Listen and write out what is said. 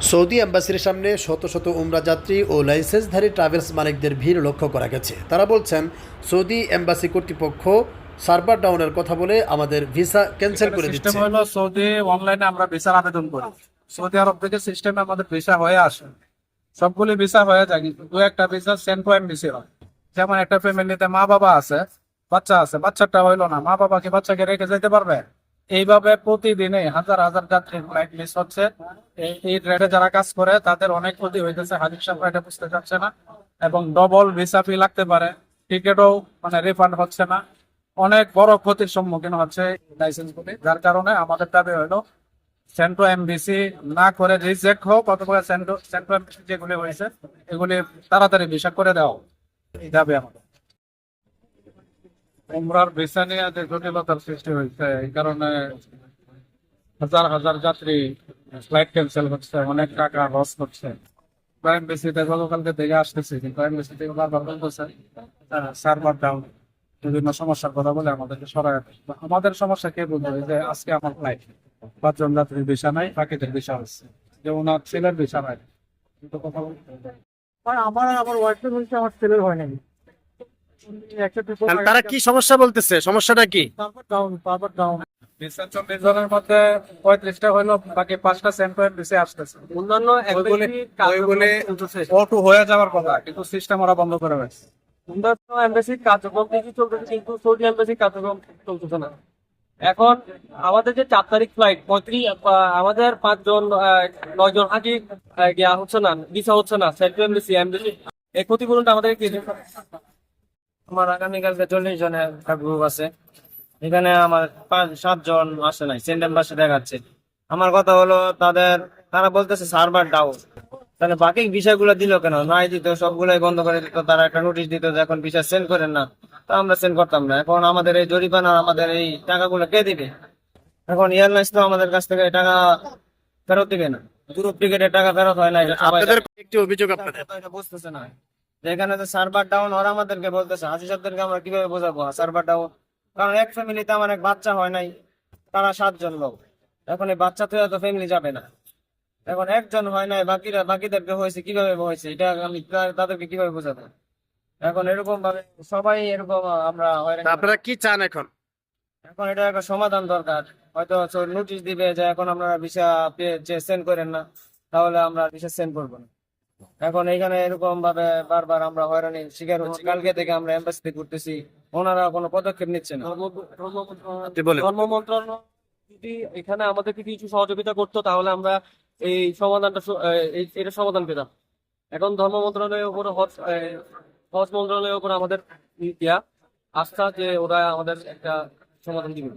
Saudi অ্যাম্বাসির সামনে শত শত উমরা যাত্রী ও লাইসেন্সধারী ট্রাভেলস মালিকদের ভিড় লক্ষ্য করা গেছে। তারা বলছেন সৌদি অ্যাম্বাসি কর্তৃপক্ষ সার্ভার ডাউনের কথা বলে আমাদের ভিসা ক্যান্সেল করে দিচ্ছে। সিস্টেম হলো সৌদি অনলাইনে আমরা ভিসার আবেদন করি। সৌদি আরব থেকে সিস্টেমে আমাদের ভিসা হয়ে আসে। সবগুলি ভিসা হয়ে যায় কিন্তু দু একটা ভিসা সেন্ট পয়েন্ট ভিসা হয়। যেমন একটা ফ্যামিলিতে মা বাবা আছে বাচ্চা আছে বাচ্চাটা হইল না। মা বাবা কি বাচ্চাকে রেখে যেতে পারবে? এইভাবে প্রতিদিনে হাজার হাজার যাত্রীর ফ্লাইট মিস হচ্ছে। এই- রেটে যারা কাজ করে, তাদের অনেক ক্ষতি হইতেছে। হাজির সাহেব বুঝতে চাচ্ছে না এবং ডবল ভিসা ফি লাগতে পারে। টিকিটও মানে রিফান্ড হচ্ছে না। অনেক বড় ক্ষতির সম্মুখীন হচ্ছে লাইসেন্স গুলি। যার কারণে আমাদের দাবি হলো সেন্ট্রো এমবিসি না করে রিজেক্ট হোক অথবা সেন্ট্রো সেন্ট্রো এমবিসি যেগুলি হয়েছে, এগুলি তাড়াতাড়ি ভিসা করে দেওয়া। এই দাবি আমাদের। উমরার ভিসা নিয়ে যে জটিলতার সৃষ্টি হয়েছে, এই কারণে হাজার হাজার যাত্রী ফ্লাইট ক্যান্সেল হচ্ছে, অনেক টাকা লস হচ্ছে। প্রাইম বেসিতে গতকালকে দেখে আসতেছি, কিন্তু বারবার বলতেছে সার্ভার ডাউন বিভিন্ন সমস্যার কথা বলে আমাদেরকে সরায় আমাদের সমস্যা কে বুঝবে যে আজকে আমার ফ্লাইট পাঁচজন যাত্রীর বিষা নাই, বাকিদের বিষা হচ্ছে। যে ওনার ছেলের বিষা নাই, কিন্তু কথা আমার আমার ওয়াইফের আমার ছেলের হয় নাকি তারা কি সমস্যা বলতেছে? সমস্যাটা কি? মধ্যে পঁয়ত্রিশটা হইল বাকি পাঁচটা আসতেছে অন্যান্য অটো হয়ে যাওয়ার কথা কিন্তু সিস্টেম ওরা বন্ধ করে ফেলছে। অন্যান্য এমবাসির কার্যক্রম ঠিকই চলতেছে কিন্তু সৌদি কার্যক্রম চলতেছে না। এখন আমাদের যে চার তারিখ ফ্লাইট পঁয়ত্রিশ আমাদের পাঁচজন নয় জন হাজি গিয়া হচ্ছে না ভিসা হচ্ছে না সেন্ট্রাল এমবাসি এমবাসি এই ক্ষতিপূরণটা আমাদের কি আমার আগামীকালকে চল্লিশ জনের একটা গ্রুপ আছে এখানে আমার পাঁচ সাতজন আসে নাই সেন্টেম বাসে দেখাচ্ছে। আমার কথা হলো তাদের তারা বলতেছে সার্ভার ডাউন তাহলে বাকি বিষয়গুলো দিল কেন? নাই দিত সবগুলাই বন্ধ করে দিত। তারা একটা নোটিশ দিত যে এখন বিষয় সেন্ড করেন না। তা আমরা সেন্ড করতাম না। এখন আমাদের এই জরিমানা আমাদের এই টাকাগুলো কে দিবে? এখন এয়ারলাইন্স তো আমাদের কাছ থেকে টাকা ফেরত দিবে না। গ্রুপ টিকেটের টাকা ফেরত হয় না আপনাদের একটি অভিযোগ আপনাদের। বুঝতেছে না। যে এখানে তো সার্ভার ডাউন ওরা আমাদেরকে বলতেছে হাসি সাহেবদেরকে আমরা কীভাবে বোঝাবো? সার্ভার ডাউন কারণ এক ফ্যামিলিতে আমার এক বাচ্চা হয় নাই তারা সাতজন লোক। এখন এই বাচ্চা তো তো ফ্যামিলি যাবে না। এখন একজন হয় নাই বাকিরা বাকিদেরকে হয়েছে কীভাবে হয়েছে এটা আমি তাদেরকে কীভাবে বোঝাবো? এখন এরকম ভাবে সবাই এরকম আমরা আপনারা কি চান এখন? এখন এটা একটা সমাধান দরকার। হয়তো নোটিশ দিবে যে এখন আপনারা ভিসা সেন্ড করেন না তাহলে আমরা ভিসা সেন্ড করব না। এখন এখানে এরকম ভাবে বারবার আমরা হয়রানি শিকার হচ্ছি কালকে থেকে আমরা এম্বাসিতে ঘুরতেছি। ওনারা কোনো পদক্ষেপ নিচ্ছে না। ধর্ম মন্ত্রণালয় যদি এখানে আমাদেরকে কিছু সহযোগিতা করতো তাহলে আমরা এই সমাধানটা এটা সমাধান পেতাম। এখন ধর্ম মন্ত্রণালয়ের উপর হজ হজ মন্ত্রণালয়ের উপর আমাদের ইয়া আস্থা যে ওরা আমাদের একটা সমাধান দিবে।